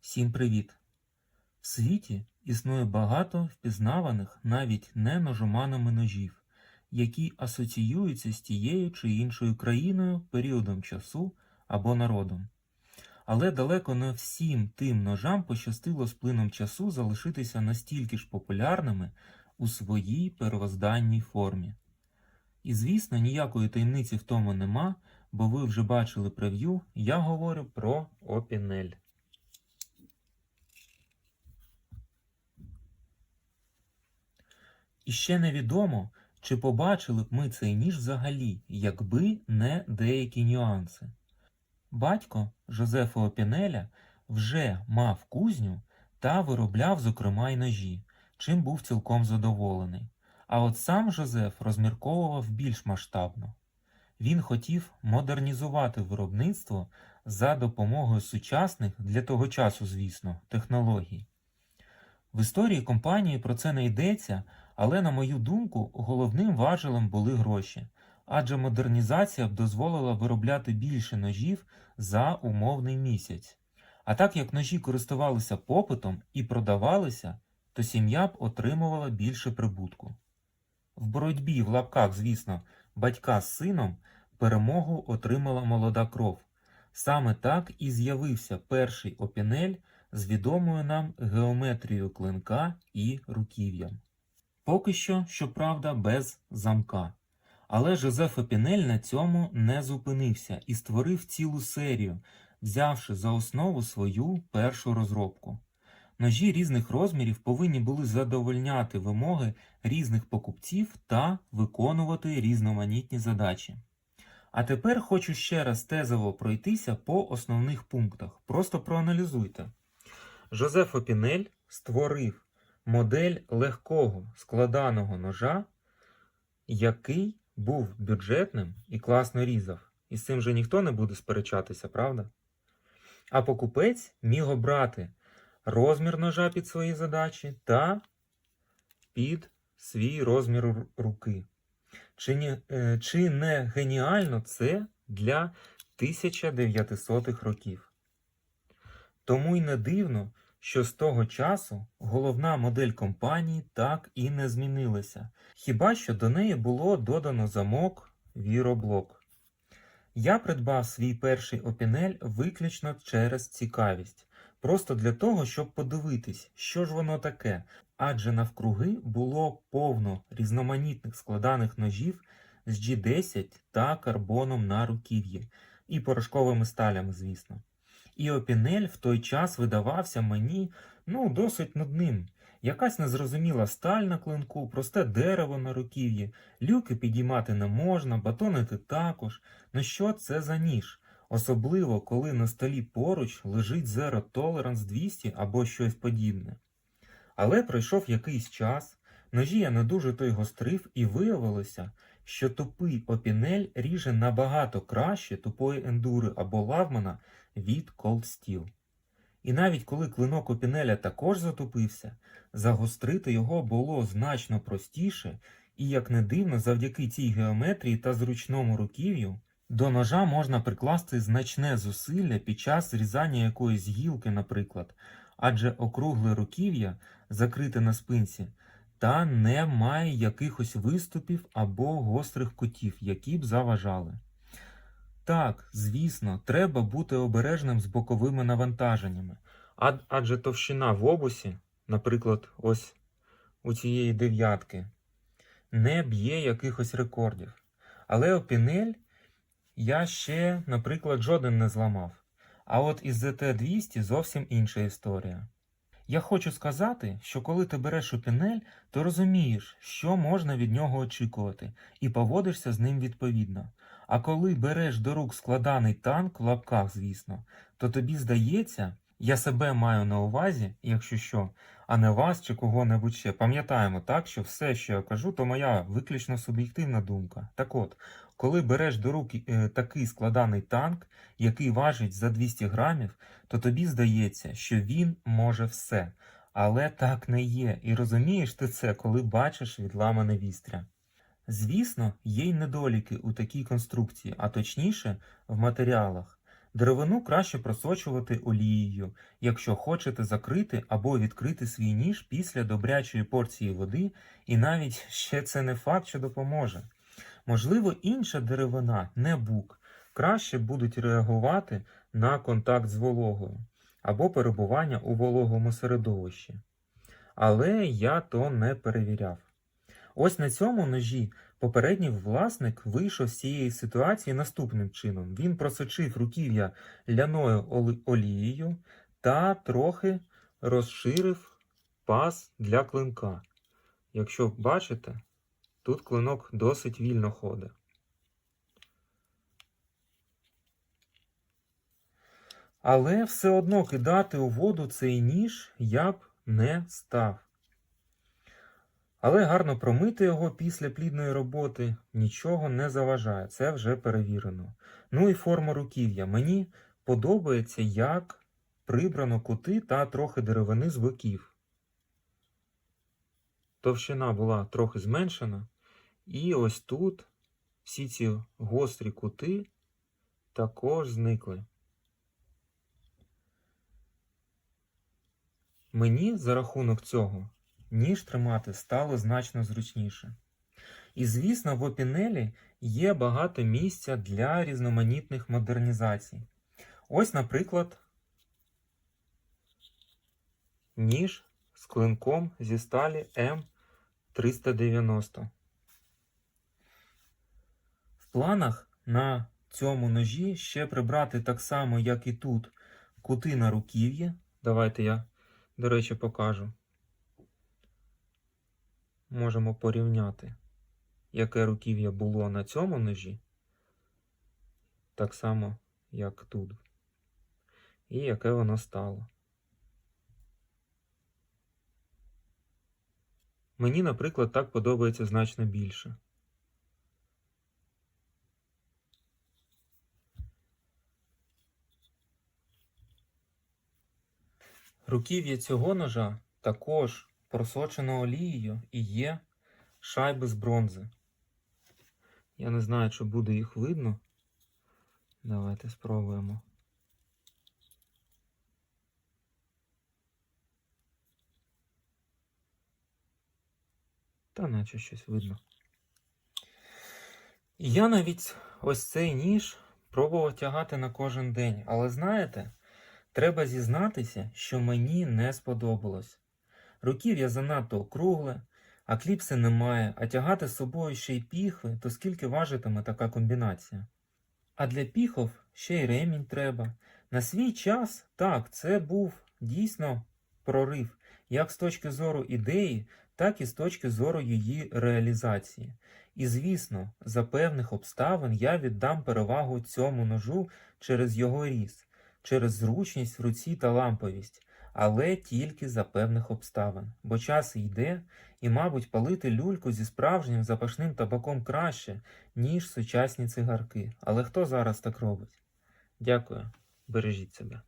Всім привіт! В світі існує багато впізнаваних навіть не ножоманами ножів, які асоціюються з тією чи іншою країною, періодом часу або народом. Але далеко не всім тим ножам пощастило з плином часу залишитися настільки ж популярними у своїй первозданній формі. І звісно, ніякої таємниці в тому нема, бо ви вже бачили прев'ю, я говорю про Опінель. І ще невідомо, чи побачили б ми цей ніж взагалі, якби не деякі нюанси. Батько Жозефа Опінеля вже мав кузню та виробляв, зокрема, й ножі, чим був цілком задоволений. А от сам Жозеф розмірковував більш масштабно. Він хотів модернізувати виробництво за допомогою сучасних для того часу, звісно, технологій. В історії компанії про це не йдеться, але, на мою думку, головним важелем були гроші, адже модернізація б дозволила виробляти більше ножів за умовний місяць. А так як ножі користувалися попитом і продавалися, то сім'я б отримувала більше прибутку. В боротьбі в лапках, звісно, батька з сином перемогу отримала молода кров. Саме так і з'явився перший опінель з відомою нам геометрією клинка і руків'ям. Поки що, щоправда, без замка. Але Жозеф Опінель на цьому не зупинився і створив цілу серію, взявши за основу свою першу розробку. Ножі різних розмірів повинні були задовольняти вимоги різних покупців та виконувати різноманітні задачі. А тепер хочу ще раз тезово пройтися по основних пунктах. Просто проаналізуйте. Жозеф Опінель створив модель легкого складаного ножа, який був бюджетним і класно різав. І з цим же ніхто не буде сперечатися, правда? А покупець міг обрати розмір ножа під свої задачі та під свій розмір руки. Чи не, чи не геніально це для 1900-х років? Тому й не дивно, що з того часу головна модель компанії так і не змінилася, хіба що до неї було додано замок віроблок. Я придбав свій перший опінель виключно через цікавість, просто для того, щоб подивитись, що ж воно таке, адже навкруги було повно різноманітних складаних ножів з G10 та карбоном на руків'ї, і порошковими сталями, звісно. І опінель в той час видавався мені ну, досить нудним. Якась незрозуміла сталь на клинку, просте дерево на руків'ї, люки підіймати не можна, батонити також. Ну що це за ніж? Особливо, коли на столі поруч лежить Zero Tolerance 200 або щось подібне. Але пройшов якийсь час, ножі я не дуже той гострив, і виявилося, що тупий опінель ріже набагато краще тупої ендури або лагмана від Steel. І навіть коли клинок опінеля також затупився, загострити його було значно простіше, і, як не дивно, завдяки цій геометрії та зручному руків'ю, до ножа можна прикласти значне зусилля під час зрізання якоїсь гілки, наприклад, адже округле руків'я, закрите на спинці, та не має якихось виступів або гострих кутів, які б заважали. Так, звісно, треба бути обережним з боковими навантаженнями, адже товщина в обусі, наприклад, ось у цієї дев'ятки, не б'є якихось рекордів. Але опінель я ще, наприклад, жоден не зламав. А от із ZT200 зовсім інша історія. Я хочу сказати, що коли ти береш опінель, то розумієш, що можна від нього очікувати, і поводишся з ним відповідно. А коли береш до рук складаний танк в лапках, звісно, то тобі здається, я себе маю на увазі, якщо що, а не вас чи кого-небудь ще. Пам'ятаємо так, що все, що я кажу, то моя виключно суб'єктивна думка. Так от, коли береш до рук е, такий складаний танк, який важить за 200 грамів, то тобі здається, що він може все. Але так не є. І розумієш ти це, коли бачиш відламане вістря. Звісно, є й недоліки у такій конструкції, а точніше в матеріалах. Деревину краще просочувати олією, якщо хочете закрити або відкрити свій ніж після добрячої порції води, і навіть ще це не факт, що допоможе. Можливо, інша деревина, не бук, краще будуть реагувати на контакт з вологою або перебування у вологому середовищі. Але я то не перевіряв. Ось на цьому ножі попередній власник вийшов з цієї ситуації наступним чином. Він просочив руків'я ляною олією та трохи розширив паз для клинка. Якщо бачите, тут клинок досить вільно ходить. Але все одно кидати у воду цей ніж я б не став. Але гарно промити його після плідної роботи нічого не заважає, це вже перевірено. Ну і форма руків'я. Мені подобається, як прибрано кути та трохи деревини з боків. Товщина була трохи зменшена, і ось тут всі ці гострі кути також зникли. Мені за рахунок цього ніж тримати стало значно зручніше. І, звісно, в опінелі є багато місця для різноманітних модернізацій. Ось, наприклад, ніж з клинком зі сталі М390. В планах на цьому ножі ще прибрати так само, як і тут, кути на руків'ї. Давайте я, до речі, покажу можемо порівняти, яке руків'я було на цьому ножі, так само, як тут, і яке воно стало. Мені, наприклад, так подобається значно більше. Руків'я цього ножа також просочено олією і є шайби з бронзи. Я не знаю, чи буде їх видно. Давайте спробуємо. Та наче щось видно. Я навіть ось цей ніж пробував тягати на кожен день, але знаєте, треба зізнатися, що мені не сподобалось. Руків'я занадто округле, а кліпси немає, а тягати з собою ще й піхви, то скільки важитиме така комбінація? А для піхов ще й ремінь треба. На свій час, так, це був дійсно прорив, як з точки зору ідеї, так і з точки зору її реалізації. І звісно, за певних обставин я віддам перевагу цьому ножу через його ріст, через зручність в руці та ламповість але тільки за певних обставин, бо час йде, і, мабуть, палити люльку зі справжнім запашним табаком краще, ніж сучасні цигарки. Але хто зараз так робить? Дякую, бережіть себе.